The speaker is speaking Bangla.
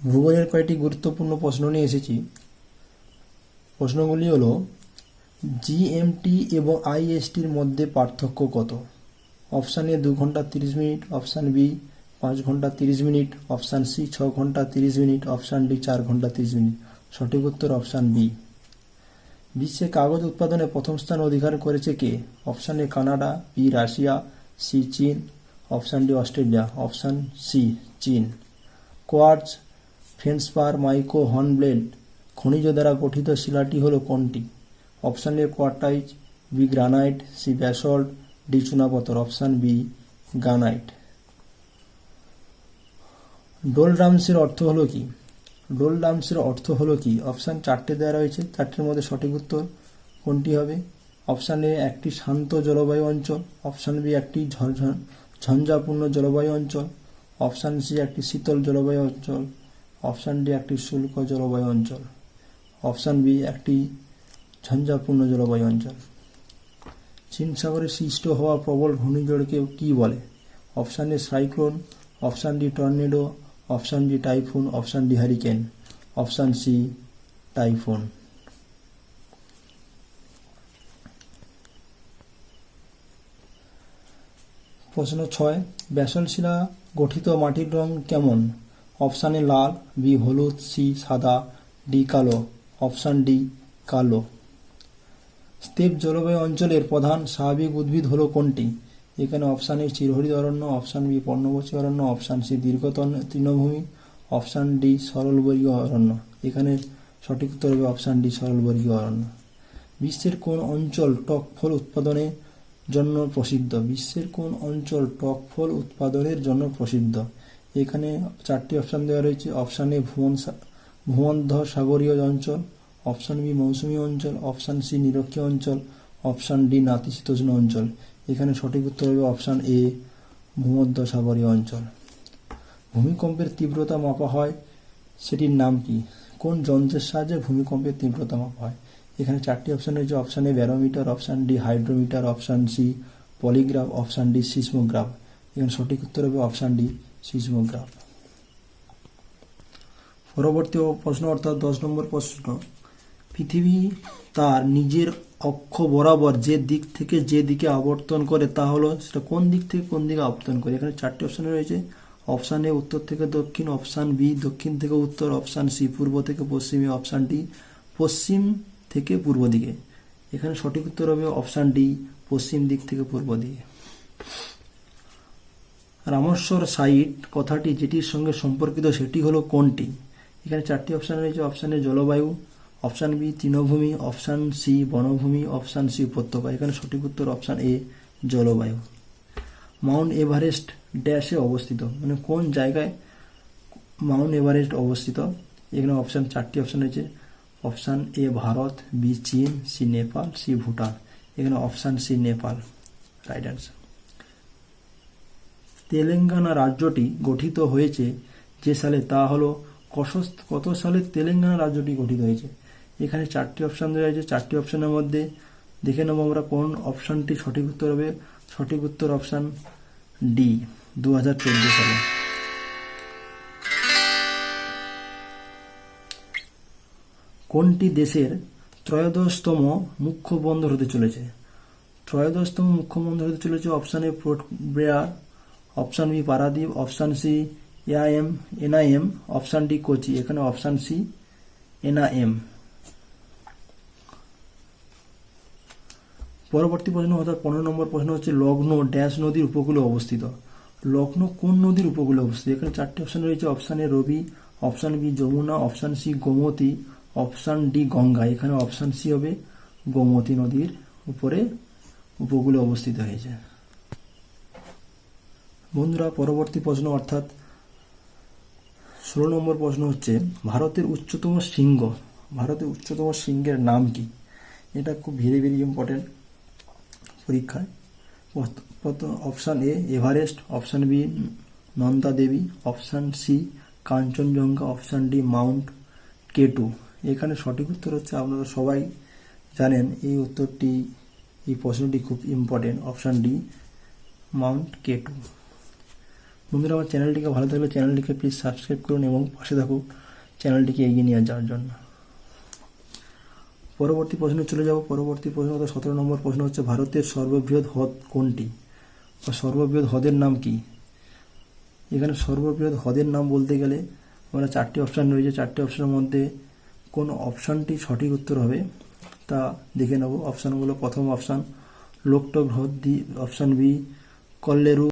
ভূগোলের কয়েকটি গুরুত্বপূর্ণ প্রশ্ন নিয়ে এসেছি। প্রশ্নগুলি হলো জিএমটি এবং আইএসটির মধ্যে পার্থক্য কত? অপশান এ দু ঘণ্টা তিরিশ মিনিট, অপশান বি পাঁচ ঘণ্টা তিরিশ মিনিট, অপশান সি ছ ঘণ্টা তিরিশ মিনিট, অপশান ডি চার ঘণ্টা তিরিশ মিনিট। সঠিক উত্তর অপশান বি। বিশ্বে কাগজ উৎপাদনে প্রথম স্থান অধিকার করেছে কে? Option A Canada, B Russia, C চীন, option D Australia, option C চীন। কোয়ার্টজ ফেন্সপার মাইকো হর্নব্লেড খনিজ দ্বারা গঠিত শিলাটি হলো কোনটি option A quartz, B granite, C basalt, D চুনাপথর। Option B granite. ডোল ডোলড্রামসের অর্থ হলো কি? ডোলড্রামসের অর্থ হলো কি? অপশান চারটে দেওয়া রয়েছে, চারটের মধ্যে সঠিক উত্তর কোনটি হবে? অপশান এ একটি শান্ত জলবায়ু অঞ্চল, অপশান বি একটি ঝঞ্ঝা- ঝঞ্ঝাপূর্ণ জলবায়ু অঞ্চল, অপশান সি একটি শীতল জলবায়ু অঞ্চল। অপশান ডি একটি শুল্ক জলবায়ু অঞ্চল। অপশান বি একটি ঝঞ্ঝাপূর্ণ জলবায়ু অঞ্চল। চীন সাগরে সৃষ্ট হওয়া প্রবল ঘূর্ণিঝড়কে কি বলে? Option A cyclone, option D tornado, option D typhoon, option D hurricane option C typhoon. প্রশ্ন ছয় ব্যাসল শিলা গঠিত মাটির রং কেমন? অপশান লাল বি হলুদ সি সাদা ডি কালো, অপশান ডি কালো। স্টেপ জলবায়ু অঞ্চলের প্রধান স্বাভাবিক উদ্ভিদ হলো কোনটি? এখানে অপশান এ চিরহরিত অরণ্য, অপশান বি পর্ণমোচী অরণ্য, অপশান সি দীর্ঘতন তৃণভূমি, অপশান ডি সরলবর্গীয় অরণ্য। এখানে সঠিক উত্তর হবে অপশান ডি সরলবর্গীয় অরণ্য। বিশ্বের কোন অঞ্চল টক ফল উৎপাদনের জন্য প্রসিদ্ধ? বিশ্বের কোন অঞ্চল টক ফল উৎপাদনের জন্য প্রসিদ্ধ? এখানে চারটি অপশান দেওয়া রয়েছে। অপশান এ ভূমন সা- ভূমধ্য সাগরীয় অঞ্চল অপশান বি মৌসুমি অঞ্চল অপশান সি নিরক্ষীয় অঞ্চল অপশান ডি নাতিশীতোষ্ণ অঞ্চল। এখানে সঠিক উত্তর হবে অপশান এ ভূমধ্য সাগরীয় অঞ্চল। ভূমিকম্পের তীব্রতা মাপা হয়, সেটির নাম কি? কোন যন্ত্রের সাহায্যে ভূমিকম্পের তীব্রতা মাপা হয়? এখানে চারটি অপশান রয়েছে option A barometer option D hydrometer option C polygraph option D seismograph. এখানে সঠিক উত্তর হবে অপশান ডি সিসমোগ্রাফ পরবর্তী প্রশ্ন অর্থাৎ দশ নম্বর প্রশ্ন, পৃথিবী তার নিজের অক্ষ বরাবর যে দিক থেকে যে দিকে আবর্তন করে তা হলো সেটা কোন দিক থেকে কোন দিকে আবর্তন করে? এখানে চারটি অপশন রয়েছে। অপশান এ উত্তর থেকে দক্ষিণ অপশান বি দক্ষিণ থেকে উত্তর অপশান সি পূর্ব থেকে পশ্চিমে অপশান ডি পশ্চিম থেকে পূর্ব দিকে। এখানে সঠিক উত্তর হবে অপশান ডি পশ্চিম দিক থেকে পূর্ব দিকে। রামেশ্বর সাইট কথাটি যেটির সঙ্গে সম্পর্কিত সেটি হলো কোনটি? এখানে চারটি অপশান রয়েছে অপশান এ জলবায়ু অপশান বি তৃণভূমি অপশান সি বনভূমি অপশান সি উপত্যকা। এখানে সঠিক উত্তর অপশান এ জলবায়ু। মাউন্ট এভারেস্ট ড্যাশে অবস্থিত। মানে কোন জায়গায় মাউন্ট এভারেস্ট অবস্থিত? এখানে অপশান চারটি অপশান রয়েছে। অপশান এ ভারত, বি চীন, সি নেপাল, সি ভুটান। এখানে option C Nepal. Right answer Telangana রাজ্যটি গঠিত হয়েছে। যে সালে তা হলো কত সালে তেলেঙ্গানা রাজ্যটি গঠিত হয়েছে? এখানে চারটি অপশান দেওয়া হয়েছে। চারটি অপশানের মধ্যে দেখে নেব আমরা কোন অপশানটি সঠিক উত্তর হবে। সঠিক উত্তর অপশান ডি দু হাজার চোদ্দ সালে। কোনটি দেশের ত্রয়োদশতম মুখ্য বন্দর হতে চলেছে? ত্রয়োদশতম মুখ্য বন্দর হতে চলেছে option A Port Blair option B Paradip, option C AIM এনআইএম অপশান ডি কোচি। এখানে অপশান সি এনআইএম পরবর্তী প্রশ্ন অর্থাৎ পনেরো নম্বর প্রশ্ন হচ্ছে লগ্ন ড্যাশ নদীর উপকূলে অবস্থিত। লগ্ন কোন নদীর উপকূলে অবস্থিত? এখানে চারটি অপশান রয়েছে, option A Ravi, option B Yamuna, option C Gomti, option D Ganga. এখানে অপশান সি হবে গোমতী নদীর উপরে উপকূলে অবস্থিত হয়েছে। বন্ধুরা, পরবর্তী প্রশ্ন অর্থাৎ ষোলো নম্বর প্রশ্ন হচ্ছে, ভারতের উচ্চতম শৃঙ্গ, ভারতের উচ্চতম শৃঙ্গের নাম কি? এটা খুব ভেরি ভেরি ইম্পর্টেন্ট পরীক্ষায়। Option A Everest option B Nanda Devi option C Kanchenjunga option D mount K two এখানে সঠিক উত্তর হচ্ছে, আপনারা সবাই জানেন, এই উত্তরটি, এই প্রশ্নটি খুব important option D mount K two বন্ধুরা, আমার চ্যানেলটিকে ভালো থাকলে চ্যানেলটিকে প্লিজ সাবস্ক্রাইব করুন এবং পাশে থাকুক চ্যানেলটিকে এগিয়ে নিয়ে যাওয়ার জন্য। পরবর্তী প্রশ্নে চলে যাব। পরবর্তী প্রশ্ন অর্থাৎ সতেরো নম্বর প্রশ্ন হচ্ছে, ভারতের সর্ববৃহৎ হ্রদ কোনটি? বা সর্ববৃহৎ হ্রদের নাম কি? এখানে সর্ববৃহৎ হ্রদের নাম বলতে গেলে আমরা চারটি অপশান রয়েছে। চারটি অপশানের মধ্যে কোন অপশানটি সঠিক উত্তর হবে তা দেখে নেব। অপশানগুলো প্রথম অপশান লোকটক হ্রদ, দি অপশান বি কল্লেরু